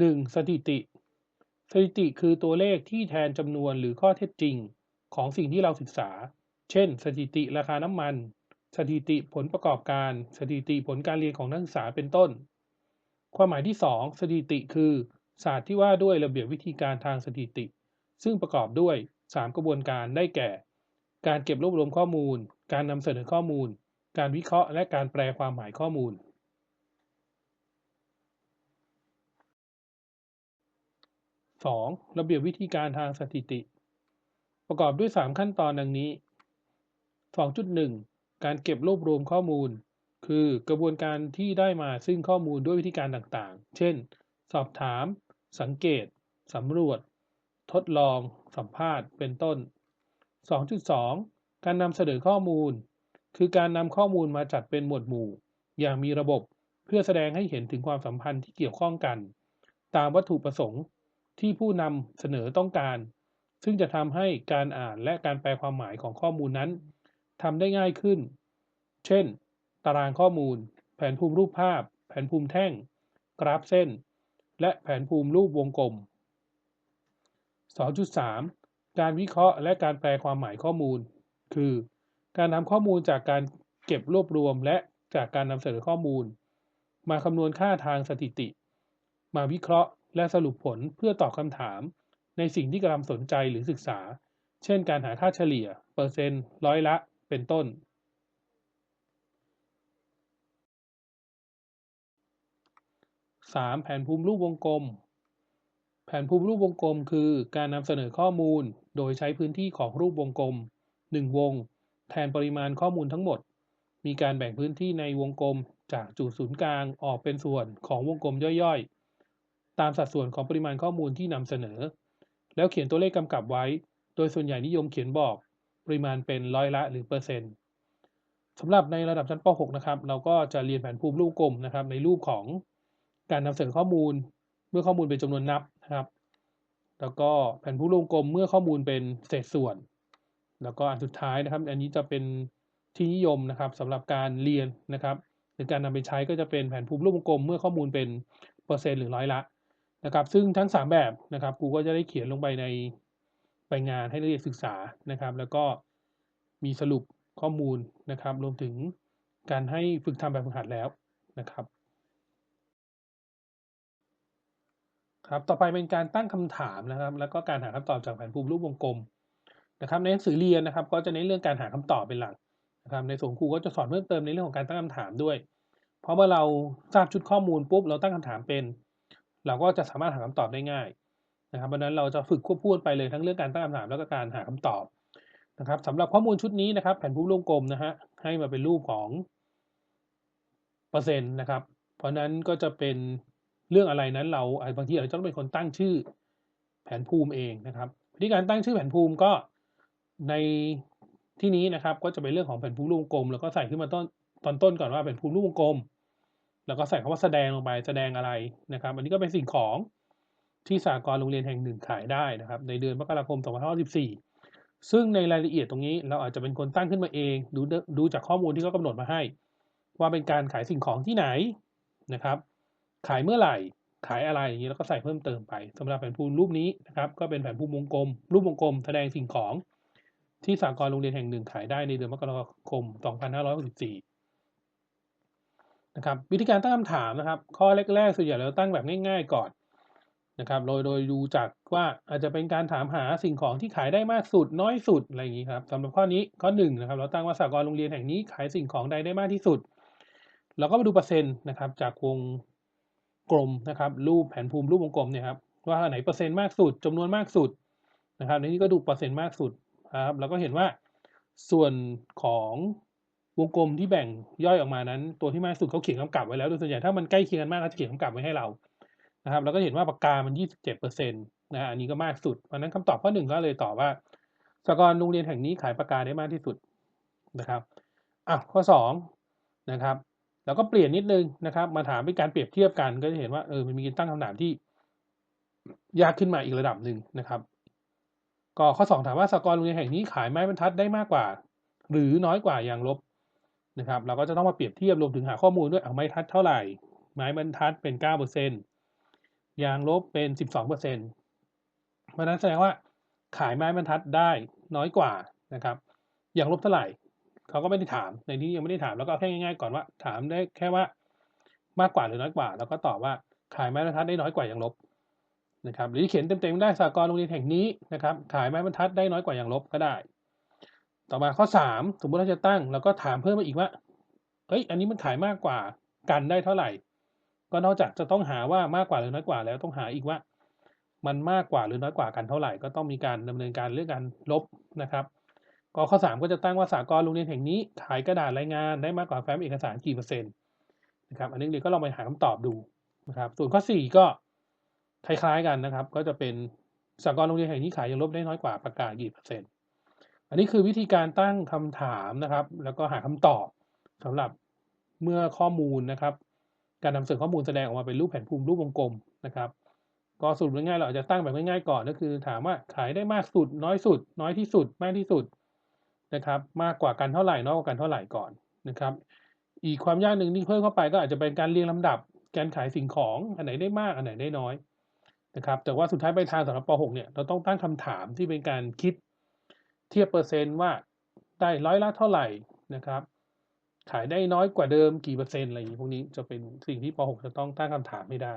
1. สถิติ สถิติคือตัวเลขที่แทนจำนวนหรือข้อเท็จจริง ของสิ่งที่เราศึกษา เช่น สถิติราคาน้ำมัน สถิติผลประกอบการ สถิติผลการเรียนของนักศึกษาเป็นต้น ความหมายที่ 2 สถิติคือศาสตร์ที่ว่าด้วยระเบียบวิธีการทางสถิติ ซึ่งประกอบด้วย 3 กระบวนการได้แก่ การเก็บรวบรวมข้อมูล การนำเสนอข้อมูล การวิเคราะห์และการแปลความหมายข้อมูล 2. ระเบียบวิธีการทางสถิติ ประกอบด้วย 3 ขั้นตอนดังนี้ 2.1 การเก็บรวบรวมข้อมูล คือกระบวนการที่ได้มาซึ่งข้อมูลด้วยวิธีการต่างๆ เช่น สอบถาม สังเกต สำรวจ ทดลอง สัมภาษณ์ เป็นต้น 2.2 การนำเสนอข้อมูล คือการนำข้อมูลมาจัดเป็นหมวดหมู่ อย่างมีระบบ เพื่อแสดงให้เห็นถึงความสัมพันธ์ที่เกี่ยวข้องกัน ตามวัตถุประสงค์ ที่ผู้นำเสนอต้องการ ซึ่งจะทำให้การอ่านและการแปลความหมายของข้อมูลนั้นทำได้ง่ายขึ้น เช่น ตารางข้อมูล แผนภูมิรูปภาพ แผนภูมิแท่ง กราฟเส้น และแผนภูมิรูปวงกลม 2.3 การวิเคราะห์และการแปลความหมายข้อมูล คือ การนำข้อมูลจากการเก็บรวบรวมและจากการนำเสนอข้อมูล มาคำนวณค่าทางสถิติ มาวิเคราะห์ และสรุปผลเพื่อตอบคำถาม ในสิ่งที่กำลังสนใจหรือศึกษา เช่นการหาค่าเฉลี่ย เปอร์เซ็นต์ ร้อยละ เป็นต้น 3. แผนภูมิรูปวงกลม แผนภูมิรูปวงกลมคือการนำเสนอข้อมูลโดยใช้พื้นที่ของรูปวงกลม 1 วง แทนปริมาณข้อมูลทั้งหมด มีการแบ่งพื้นที่ในวงกลมจากจุดศูนย์กลางออกเป็นส่วนของวงกลมย่อยๆ ตามสัดส่วนของปริมาณข้อมูลที่นำเสนอ แล้วเขียนตัวเลขกำกับไว้ โดยส่วนใหญ่นิยมเขียนบอกปริมาณเป็นร้อยละหรือเปอร์เซ็นต์สำหรับในระดับชั้นป .6 นะครับ เราก็จะเรียนแผนภูมิรูปกลมนะครับ ในรูปของการนำเสนอข้อมูล เมื่อข้อมูลเป็นจำนวนนับนะครับ แล้วก็แผนภูมิรูปกลมเมื่อข้อมูลเป็นเศษส่วน แล้วก็อันสุดท้ายนะครับ อันนี้จะเป็นที่นิยมนะครับสำหรับการเรียนนะครับหรือการนำไปใช้ก็จะเป็นแผนภูมิรูปกลม เมื่อข้อมูลเป็นเปอร์เซ็นต์หรือร้อยละ นะครับ ซึ่งทั้ง 3 แบบนะครับครูก็จะได้เขียนลงไปในใบงานให้นักเรียนศึกษานะครับ แล้วก็มีสรุปข้อมูลนะครับ รวมถึงการให้ฝึกทำแบบฝึกหัดแล้วนะครับครับต่อไปเป็นการตั้งคำถามนะครับ แล้วก็การหาคำตอบจากแผนภูมิรูปวงกลมนะครับ ในหนังสือเรียนนะครับ ก็จะเน้นเรื่องการหาคำตอบเป็นหลักนะครับ ในส่วนครูก็จะสอนเพิ่มเติมในเรื่องของการตั้งคำถามด้วย เพราะว่าเราทราบชุดข้อมูลปุ๊บเราตั้งคำถามเป็น เราก็จะสามารถหาคำตอบได้ง่ายนะครับเพราะนั้นเราจะฝึกควบคู่ไปเลยทั้งเรื่องการตั้งคำถามแล้วก็การหาคำตอบนะครับสำหรับข้อมูลชุดนี้นะครับ แผนภูมิวงกลมนะฮะให้มาเป็นรูปของเปอร์เซ็นต์นะครับ เพราะนั้นก็จะเป็นเรื่องอะไรนั้นเราบางทีเราจะต้องเป็นคนตั้งชื่อแผนภูมิเองนะครับวิธีการตั้งชื่อแผนภูมิก็ในที่นี้นะครับ ก็จะเป็นเรื่องของแผนภูมิรูปวงกลม แล้วก็ใส่ขึ้นมาต้นตอนต้นก่อนว่าเป็นภูมิรูปวงกลม แล้วก็ใส่คำว่าแสดงลงไปแสดงอะไรนะครับ อันนี้ก็เป็นสิ่งของที่สากลโรงเรียนแห่งหนึ่งขายได้นะครับ ในเดือนมกราคม2514 ซึ่งในรายละเอียดตรงนี้เราอาจจะเป็นคนตั้งขึ้นมาเอง ดูดูจากข้อมูลที่เขากำหนดมาให้ ว่าเป็นการขายสิ่งของที่ไหนนะครับ ขายเมื่อไหร่ ขายอะไรอย่างนี้แล้วก็ใส่เพิ่มเติมไปสำหรับแผนภูมิรูปนี้นะครับ ก็เป็นแผนภูมิวงกลม รูปวงกลม แสดงสิ่งของที่สากลโรงเรียนแห่งหนึ่งขายได้ในเดือนมกราคม2564 นะครับวิธีการตั้งคำถามนะครับ ข้อแรกๆส่วนใหญ่เราตั้งแบบง่าย ๆ ก่อนนะครับโดยโดยดูจากว่าอาจจะเป็นการถามหาสิ่งของที่ขายได้มากสุดน้อยสุดอะไรอย่างนี้ครับสำหรับข้อนี้ข้อ1นนะครับเราตั้งว่าสากลโรงเรียนแห่งนี้ขายสิ่งของใดได้มากที่สุด เราก็มาดูเปอร์เซ็นต์นะครับจากวงกลมนะครับรูปแผนภูมิรูปวงกลมเนี่ยครับว่าไหนเปอร์เซ็นต์มากสุดจำนวนมากสุดนะครับในนี้ก็ดูเปอร์เซ็นต์มากสุดครับเราก็เห็นว่าส่วนของ วงกลมที่แบ่งย่อยออกมานั้น ตัวที่มากสุดเขาเขียนกำกับไว้แล้วโดยส่วนใหญ่ถ้ามันใกล้เคียงกันมากเขาจะเขียนกำกับไว้ให้เรานะครับเราก็เห็นว่าปากกา มัน 27%นะอันนี้ก็มากสุด เพราะนั้นคำตอบข้อหนึ่งก็เลยตอบว่าสกรโรงเรียนแห่งนี้ขายปากกาได้มากที่สุดนะครับอะข้อ2นะครับแล้วก็เปลี่ยนนิดนึงนะครับ มาถามเป็นการเปรียบเทียบกันก็จะเห็นว่าเออมันมีการตั้งคำถามที่ ยากขึ้นมาอีกระดับหนึ่งนะครับ ก็ข้อ 2 ถามว่าสกรโรงเรียนแห่งนี้ขายไม้บรรทัดได้มากกว่า หรือน้อยกว่าอย่างลบ นะครับ เราก็จะต้องมาเปรียบเทียบรวมถึงหาข้อมูลด้วยเอาไม้ทัดเท่าไหร่ ไม้บรรทัดเป็น 9%ยางลบเป็นสิบสองเพราะฉะนั้นแสดงว่าขายไม้บรรทัดได้น้อยกว่านะครับ ยางลบเท่าไหร่เขาก็ไม่ได้ถามในนี้ยังไม่ได้ถามแล้วก็แค่ง่ายๆก่อนว่า ถามได้แค่ว่ามากกว่าหรือน้อยกว่า แล้วก็ตอบว่าขายไม้บรรทัดได้น้อยกว่ายางลบนะครับหรือเขียนเต็มๆได้สากลโรงเรียนแห่งนี้นะครับขายไม้บรรทัดได้น้อยกว่ายางลบก็ได้ ต่อมาข้อสามสมมติเราจะตั้งเราก็ถามเพิ่มมาอีกว่าเอ้ย อันนี้มันขายมากกว่ากันได้เท่าไหร่ ก็นอกจากจะต้องหาว่ามากกว่าหรือน้อยกว่าแล้วต้องหาอีกว่า มันมากกว่าหรือน้อยกว่ากันเท่าไหร่ ก็ต้องมีการดำเนินการเรื่องการลบนะครับก็ข้อสามก็จะตั้งว่าสากลโรงเรียนแห่งนี้ ขายกระดาษรายงานได้มากกว่าแฟ้มเอกสารกี่เปอร์เซ็นต์นะครับ อันนี้เรียก็ลองไปหาคำตอบดูนะครับ ส่วนข้อสี่ก็คล้ายๆกันนะครับ ก็จะเป็นสากลโรงเรียนแห่งนี้ขายยังลบได้น้อยกว่าประกาศกี่เปอร์เซ็นต์ อันนี้คือวิธีการตั้งคำถามนะครับ แล้วก็หาคำตอบสำหรับเมื่อข้อมูลนะครับ การนำเสนอข้อมูลแสดงออกมาเป็นรูปแผนภูมิรูปวงกลมนะครับ ก็สรุปง่ายๆเราอาจจะตั้งแบบง่ายๆก่อนก็คือ ถามว่าขายได้มากสุด น้อยสุด น้อยที่สุด มากที่สุดนะครับ มากกว่ากันเท่าไหร่น้อยกว่ากันเท่าไหร่ก่อนนะครับ อีกความยากหนึ่งที่เพิ่มเข้าไปก็อาจจะเป็นการเรียงลำดับ การขายสิ่งของอันไหนได้มากอันไหนได้น้อยนะครับ แต่ว่าสุดท้ายปลายทางสำหรับป .6 เนี่ยเราต้องตั้งคำถามที่เป็นการคิด เทียบเปอร์เซ็นต์ว่าได้ร้อยละเท่าไหร่นะครับ ขายได้น้อยกว่าเดิมกี่เปอร์เซ็นต์อะไรอย่างนี้พวกนี้จะเป็นสิ่งที่ป .6 จะต้องตั้งคำถามให้ได้